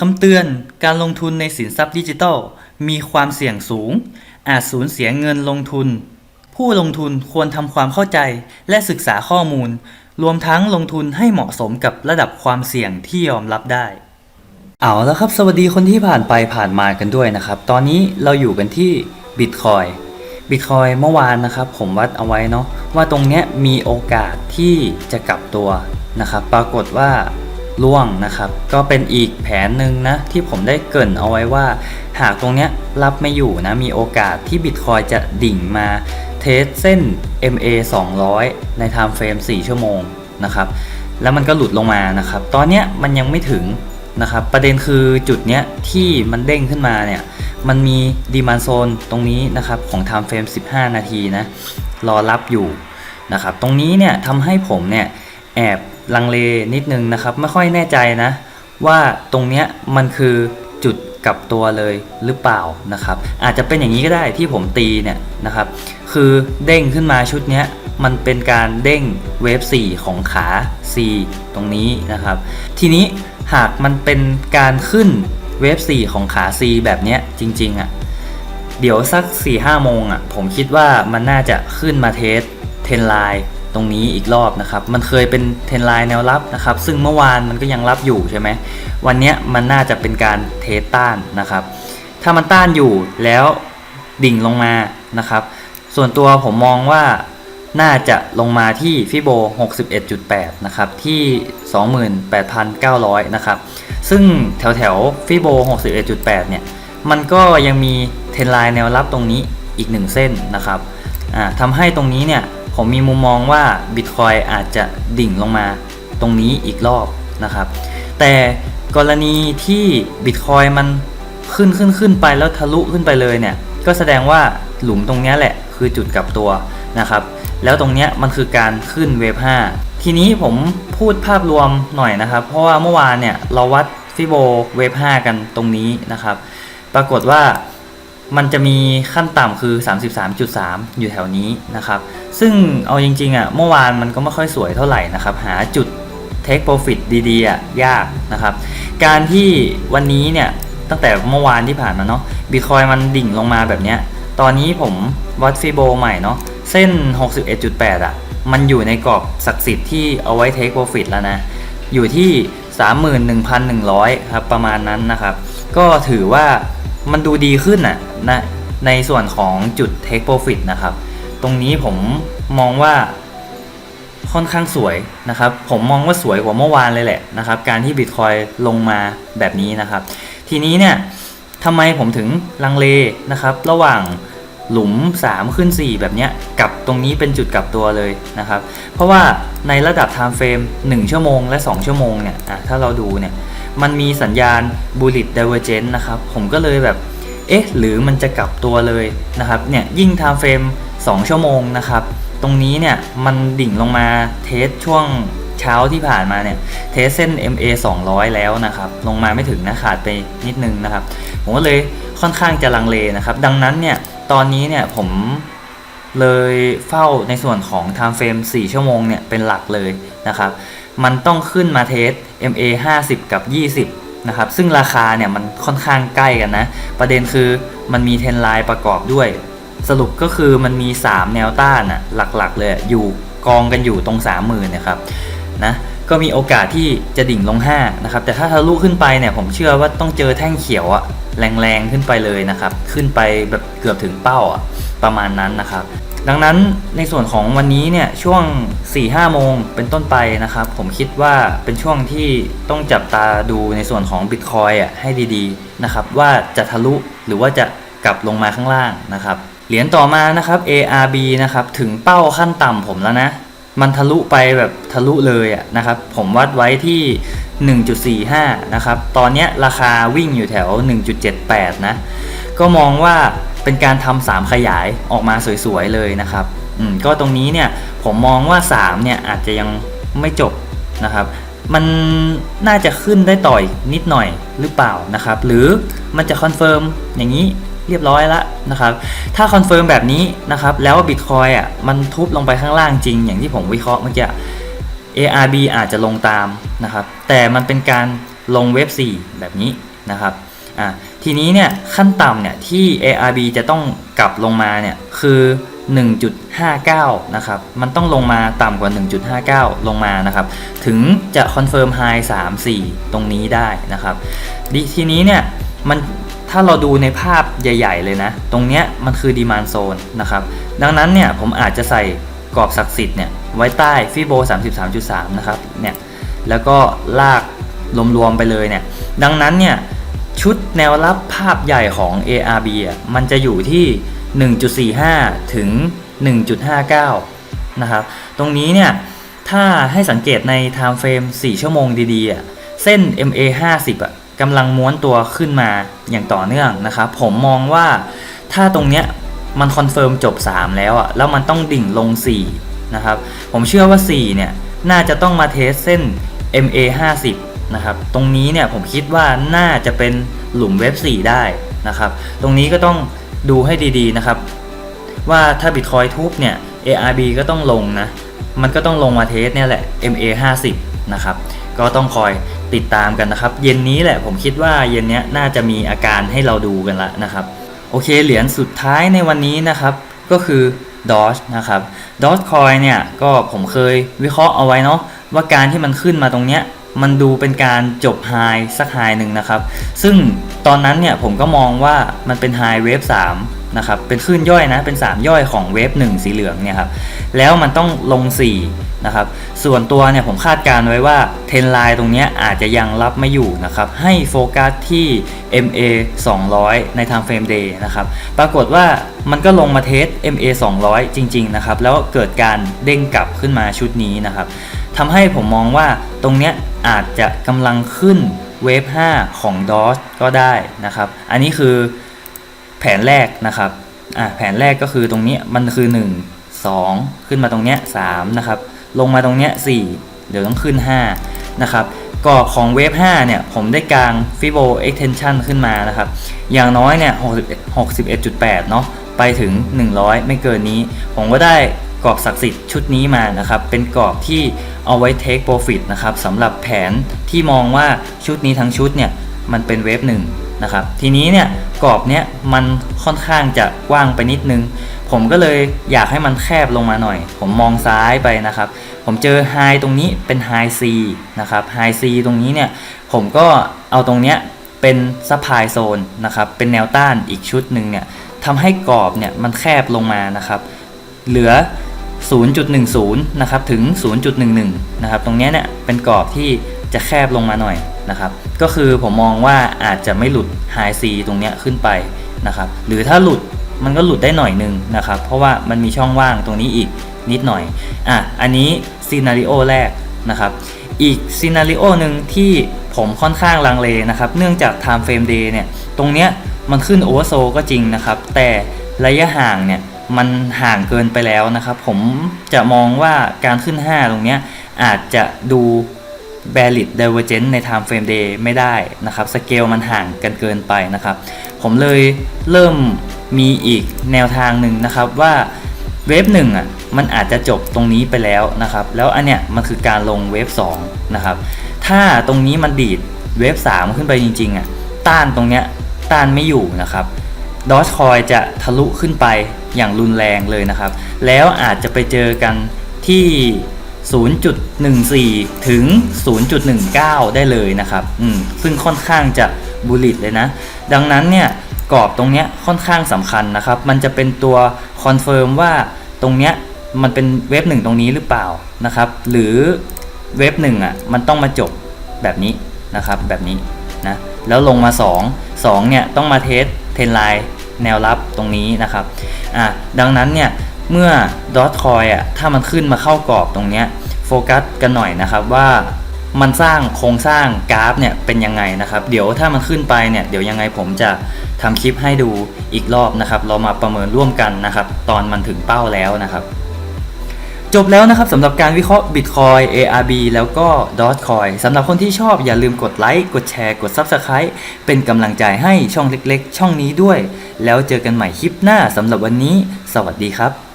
คำเตือนการลงทุนในสินทรัพย์ดิจิทัล มีความเสี่ยงสูง อาจสูญเสียเงินลงทุน ผู้ลงทุนควรทำความเข้าใจและศึกษาข้อมูล รวมทั้งลงทุนให้เหมาะสมกับระดับความเสี่ยงที่ยอมรับได้ เอาแล้วครับ สวัสดีคนที่ผ่านไปผ่านมากันด้วยนะครับ ตอนนี้เราอยู่กันที่ Bitcoin Bitcoin เมื่อวานนะครับผมวัดเอาไว้เนาะว่าตรงเนี้ยมีโอกาสที่จะกลับตัวนะครับปรากฏว่า ล่วงนะครับ ก็เป็นอีกแผนหนึ่งนะ ที่ผมได้เกรินเอาไว้ว่า หากตรงเนี้ยรับไม่อยู่นะ มีโอกาสที่ Bitcoin จะดิ่งมาเทสเส้น MA 200 ใน Time Frame 4ชั่วโมงนะครับ แล้วมันก็หลุดลงมานะครับ ตอนเนี้ยมันยังไม่ถึงนะครับ ประเด็นคือจุดเนี้ยที่มันเด้งขึ้นมาเนี่ย มันมีดีมานโซนตรงนี้นะครับ ของ Time Frame 15 นาทีนะ รอรับอยู่นะครับ ตรงนี้เนี่ยทำให้ผมเนี่ย แอบลังเลนิดนึงนะครับ ไม่ค่อยแน่ใจนะ ว่าตรงเนี้ยมันคือจุดกลับตัวเลยหรือเปล่านะครับ อาจจะเป็นอย่างนี้ก็ได้ที่ผมตีเนี่ยนะครับ คือเด้งขึ้นมาชุดเนี้ยมันเป็นการเด้งเวฟ 4 ของขา C ตรงนี้นะครับ ทีนี้หากมันเป็นการขึ้นเวฟ 4 ของขา C แบบเนี้ยจริงๆอะ่ะเดี๋ยวสัก 4-5 โมงอะ่ะผมคิดว่ามันน่าจะขึ้นมาเทสเทนไลน์ ตรงนี้อีกรอบนะครับ มันเคยเป็นเทนไลน์แนวรับนะครับ ซึ่งเมื่อวานมันก็ยังรับอยู่ใช่ไหม วันนี้มันน่าจะเป็นการเทสต้านนะครับ ถ้ามันต้านอยู่แล้วดิ่งลงมานะครับ ส่วนตัวผมมองว่าน่าจะลงมาที่ฟิโบ 61.8 นะครับ ที่ 28,900 นะครับ ซึ่งแถวแถวฟิโบ 61.8 เนี่ย มันก็ยังมีเทรนไลน์แนวรับตรงนี้อีกหนึ่งเส้นนะครับทำให้ตรงนี้เนี่ย ผมมีมุมมองว่า Bitcoin อาจจะดิ่งลงมาตรงนี้อีกรอบนะครับ แต่กรณีที่ Bitcoin มันขึ้นขึ้นขึ้นไปแล้วทะลุขึ้นไปเลยเนี่ย ก็แสดงว่าหลุมตรงนี้แหละคือจุดกลับตัวนะครับ แล้วตรงนี้มันคือการขึ้นเวฟ5ทีนี้ผมพูดภาพรวมหน่อยนะครับ เพราะว่าเมื่อวานเนี่ยเราวัดฟิโบเวฟ5กันตรงนี้นะครับ ปรากฏว่า มันจะมีขั้นต่ำคือ 33.3 อยู่แถวนี้นะครับ ซึ่งเอาจริงๆอะเมื่อวานมันก็ไม่ค่อยสวยเท่าไหร่นะครับ หาจุด take profit ดีๆอะยากนะครับ การที่วันนี้เนี่ยตั้งแต่เมื่อวานที่ผ่านมาเนาะบิตคอยมันดิ่งลงมาแบบเนี้ย ตอนนี้ผมวัดฟิโบใหม่เนาะเส้น 61.8 อะ มันอยู่ในกรอบศักดิ์สิทธิ์ที่เอาไว้ take profit แล้วนะ อยู่ที่ 31,100 ครับ ประมาณนั้นนะครับ ก็ถือว่า มันดูดีขึ้นอะนะในส่วนของจุด take profit นะครับ ตรงนี้ผมมองว่าค่อนข้างสวยนะครับ ผมมองว่าสวยกว่าเมื่อวานเลยแหละนะครับ การที่ Bitcoin ลงมาแบบนี้นะครับ ทีนี้เนี่ยทำไมผมถึงลังเลนะครับ ระหว่างหลุม 3 ขึ้น 4 แบบเนี้ยกับตรงนี้เป็นจุดกลับตัวเลยนะครับ เพราะว่าในระดับ time frame 1 ชั่วโมงและ 2 ชั่วโมงเนี่ยถ้าเราดูเนี่ย มันมีสัญญาณ bullish divergence นะครับ ผมก็เลยแบบ เอ๊ะ หรือมันจะกลับตัวเลยนะครับ เนี่ย ยิ่ง time frame 2 ชั่วโมงนะครับ ตรงนี้เนี่ย มันดิ่งลงมาเทสช่วงเช้าที่ผ่านมาเนี่ย เทสเส้น MA 200 แล้วนะครับ ลงมาไม่ถึงนะขาดไปนิดนึงนะครับ ผมก็เลยค่อนข้างจะลังเลนะครับ ดังนั้นเนี่ย ตอนนี้เนี่ยผมเลยเฝ้าในส่วนของ time frame 4 ชั่วโมงเนี่ยเป็นหลักเลยนะครับ มันต้องขึ้นมาเทส MA 50 กับ 20 นะครับ ซึ่งราคาเนี่ยมันค่อนข้างใกล้กันนะ ประเด็นคือมันมีเทนไลน์ประกอบด้วย สรุปก็คือมันมี 3 แนวต้านอะหลักๆ เลยอยู่กองกันอยู่ตรง 30,000นะครับนะก็มีโอกาสที่จะดิ่งลง5นะครับแต่ถ้าทะลุขึ้นไปเนี่ยผมเชื่อว่าต้องเจอแท่งเขียวอะแรงๆขึ้นไปเลยนะครับ ขึ้นไปแบบเกือบถึงเป้าอะประมาณนั้นนะครับ ดังนั้นในส่วนของวันนี้เนี่ยช่วง 4-5 โมงเป็นต้นไปนะครับ ผมคิดว่าเป็นช่วงที่ต้องจับตาดูในส่วนของ Bitcoin อะให้ดีๆนะครับว่าจะทะลุหรือว่าจะกลับลงมาข้างล่างนะครับเหรียญต่อมานะครับ ARB นะครับถึงเป้าขั้นต่ำผมแล้วนะ มันทะลุไปแบบทะลุเลยอะนะครับผมวัดไว้ที่ 1.45 นะครับ ตอนนี้ราคาวิ่งอยู่แถว 1.78 นะ ก็มองว่า เป็นการทำสามขยายออกมาสวยๆเลยนะครับอืมก็ตรงนี้เนี่ยผมมองว่า 3 เนี่ยอาจจะยังไม่จบนะครับ มันน่าจะขึ้นได้ต่ออีกนิดหน่อยหรือเปล่านะครับ หรือมันจะคอนเฟิร์มอย่างนี้เรียบร้อยแล้วนะครับ ถ้าคอนเฟิร์มแบบนี้นะครับ แล้วบิตคอยอะมันทุบลงไปข้างล่างจริง อย่างที่ผมวิเคราะห์เมื่อกี้ ARB อาจจะลงตามนะครับ แต่มันเป็นการลงเว็บ 4 แบบนี้นะครับ อะ ทีนี้เนี่ยขั้นต่ำเนี่ยที่ ARB จะต้องกลับลงมาเนี่ยคือ 1.59 นะครับ มันต้องลงมาต่ำกว่า 1.59 ลงมานะครับ ถึงจะคอนเฟิร์มไฮ3 4 ตรงนี้ได้นะครับดิทีนี้เนี่ยมันถ้าเราดูในภาพใหญ่ ๆ เลยนะ ตรงเนี้ยมันคือดีมานโซนนะครับ ดังนั้นเนี่ยผมอาจจะใส่กรอบศักดิ์สิทธิ์เนี่ยไว้ใต้ฟิโบ 33.3 นะครับเนี่ยแล้วก็ลากรวมๆไปเลยเนี่ยดังนั้นเนี่ย ชุดแนวรับภาพใหญ่ของ ARB อะมันจะอยู่ที่ 1.45 ถึง 1.59 นะครับ ตรงนี้เนี่ย ถ้าให้สังเกตใน time frame 4 ชั่วโมงดีๆอะเส้น MA 50อะกำลังม้วนตัวขึ้นมาอย่างต่อเนื่องนะครับ ผมมองว่าถ้าตรงเนี้ยมันคอนเฟิร์มจบ 3 แล้วอะ แล้วมันต้องดิ่งลง 4 นะครับ ผมเชื่อว่า 4 เนี่ย น่าจะต้องมาเทสเส้น MA 50 นะครับ ตรงนี้เนี่ยผมคิดว่าน่าจะเป็นหลุมเว็บ 4 ได้นะครับ ตรงนี้ก็ต้องดูให้ดีๆนะครับ ว่าถ้า Bitcoin ทุบเนี่ย ARB ก็ต้องลงนะ มันก็ต้องลงมาเทสเนี่ยแหละ MA 50นะครับ ก็ต้องคอยติดตามกันนะครับ เย็นนี้แหละผมคิดว่าเย็นนี้น่าจะมีอาการให้เราดูกันละนะครับ โอเคเหรียญสุดท้ายในวันนี้นะครับ ก็คือ Doge นะครับ Doge Coin เนี่ยก็ผมเคยวิเคราะห์เอาไว้เนาะว่าการที่มันขึ้นมาตรงเนี้ย มันดูเป็นการจบไฮสักไฮหนึ่งนะครับ ซึ่งตอนนั้นเนี่ยผมก็มองว่ามันเป็นไฮเวฟ3นะครับ เป็นคลื่นย่อยนะ เป็น 3 ย่อยของเวฟ1สีเหลืองเนี่ยครับ แล้วมันต้องลง 4 นะครับ ส่วนตัวเนี่ยผมคาดการไว้ว่าเทนไลน์ตรงนี้อาจจะยังรับไม่อยู่นะครับ ให้โฟกัสที่ MA 200 ใน time frame day นะครับ ปรากฏว่ามันก็ลงมาเทส MA 200 จริง ๆ นะครับ แล้วเกิดการเด้งกลับขึ้นมาชุดนี้นะครับ ทำให้ผมมองว่าตรงเนี้ยอาจจะกำลังขึ้นเวฟ5ของ DOS ก็ได้นะครับ อันนี้คือแผนแรกนะครับอะแผนแรกก็คือตรงนี้มันคือ 1 2 ขึ้นมาตรงเนี้ย3นะครับ ลงมาตรงเนี้ย4เดี๋ยวต้องขึ้น 5 นะครับกรอบของเวฟ5เนี่ย ผมได้กลาง Fibo extension ขึ้นมานะครับ อย่างน้อยเนี่ย 61.8 เนาะไปถึง 100 ไม่เกินนี้ ผมก็ได้ กรอบศักดิ์สิทธิ์ชุดนี้มานะครับ เป็นกรอบที่เอาไว้ take profit นะครับสำหรับแผนที่มองว่าชุดนี้ทั้งชุดเนี่ยมันเป็นเวฟหนึ่งนะครับ ทีนี้เนี่ยกรอบเนี้ยมันค่อนข้างจะกว้างไปนิดนึง ผมก็เลยอยากให้มันแคบลงมาหน่อย ผมมองซ้ายไปนะครับ ผมเจอไฮตรงนี้เป็นไฮซีนะครับไฮซีตรงนี้เนี่ยผมก็เอาตรงเนี้ยเป็นซัพพลายโซนนะครับ เป็นแนวต้านอีกชุดหนึ่งเนี่ยทำให้กรอบเนี่ยมันแคบลงมานะครับ เหลือ 0.10 นะครับ ถึง 0.11 นะครับ ตรงนี้เนี่ยเป็นกรอบที่จะแคบลงมาหน่อยนะครับ ก็คือผมมองว่าอาจจะไม่หลุด High C ตรงนี้ขึ้นไปนะครับ หรือถ้าหลุดมันก็หลุดได้หน่อยหนึ่งนะครับ เพราะว่ามันมีช่องว่างตรงนี้อีกนิดหน่อย อะ อันนี้ซีนารีโอแรกนะครับ อีกซีนารีโอหนึ่งที่ผมค่อนข้างลังเลนะครับ เนื่องจาก Time Frame Day เนี่ย ตรงเนี้ยมันขึ้นโอเวอร์โซก็จริงนะครับ แต่ระยะห่างเนี่ย มันห่างเกินไปแล้วนะครับ ผมจะมองว่าการขึ้น 5 ตรงนี้อาจจะดู valid divergence ใน time frame day ไม่ได้นะครับสเกลมันห่างกันเกินไปนะครับ ผมเลยเริ่มมีอีกแนวทางหนึ่งนะครับว่าเวฟหนึ่งอะมันอาจจะจบตรงนี้ไปแล้วนะครับ แล้วอันเนี้ยมันคือการลงเวฟ2นะครับถ้าตรงนี้มันดีดเวฟ3ขึ้นไปจริงๆอะต้านตรงเนี้ยต้านไม่อยู่นะครับ ดอ g คอยจะทะลุขึ้นไปอย่างรุนแรงเลยนะครับ แล้วอาจจะไปเจอกันที่ 0.14 ถึง 0.19 ได้เลยนะครับอืมซึ่งค่อนข้างจะบูลลิตเลยนะ ดังนั้นเนี่ยกรอบตรงเนี้ยค่อนข้างสำคัญนะครับ มันจะเป็นตัวคอนเฟิร์มว่าตรงเนี้ยมันเป็นเว็บหนึ่งตรงนี้หรือเปล่านะครับ หรือเว็บหนึ่งอะมันต้องมาจบแบบนี้นะครับแบบนี้นะแล้วลงมา 2 2เนี่ยต้องมาเทสเทนไลน์ แนวรับตรงนี้นะครับอะดังนั้นเนี่ยเมื่อดอทคอยอะถ้ามันขึ้นมาเข้ากรอบตรงเนี้ยโฟกัสกันหน่อยนะครับว่ามันสร้างโครงสร้างกราฟเนี่ยเป็นยังไงนะครับ เดี๋ยวถ้ามันขึ้นไปเนี่ยเดี๋ยวยังไงผมจะทำคลิปให้ดูอีกรอบนะครับ เรามาประเมินร่วมกันนะครับ ตอนมันถึงเป้าแล้วนะครับ จบแล้วนะครับสำหรับการวิเคราะห์ Bitcoin ARB แล้วก็ Dogecoin สำหรับคนที่ชอบอย่าลืมกดไลค์ กดแชร์ กด Subscribe เป็นกำลังใจให้ช่องเล็กๆ ช่องนี้ด้วย แล้วเจอกันใหม่คลิปหน้าสำหรับวันนี้ สวัสดีครับ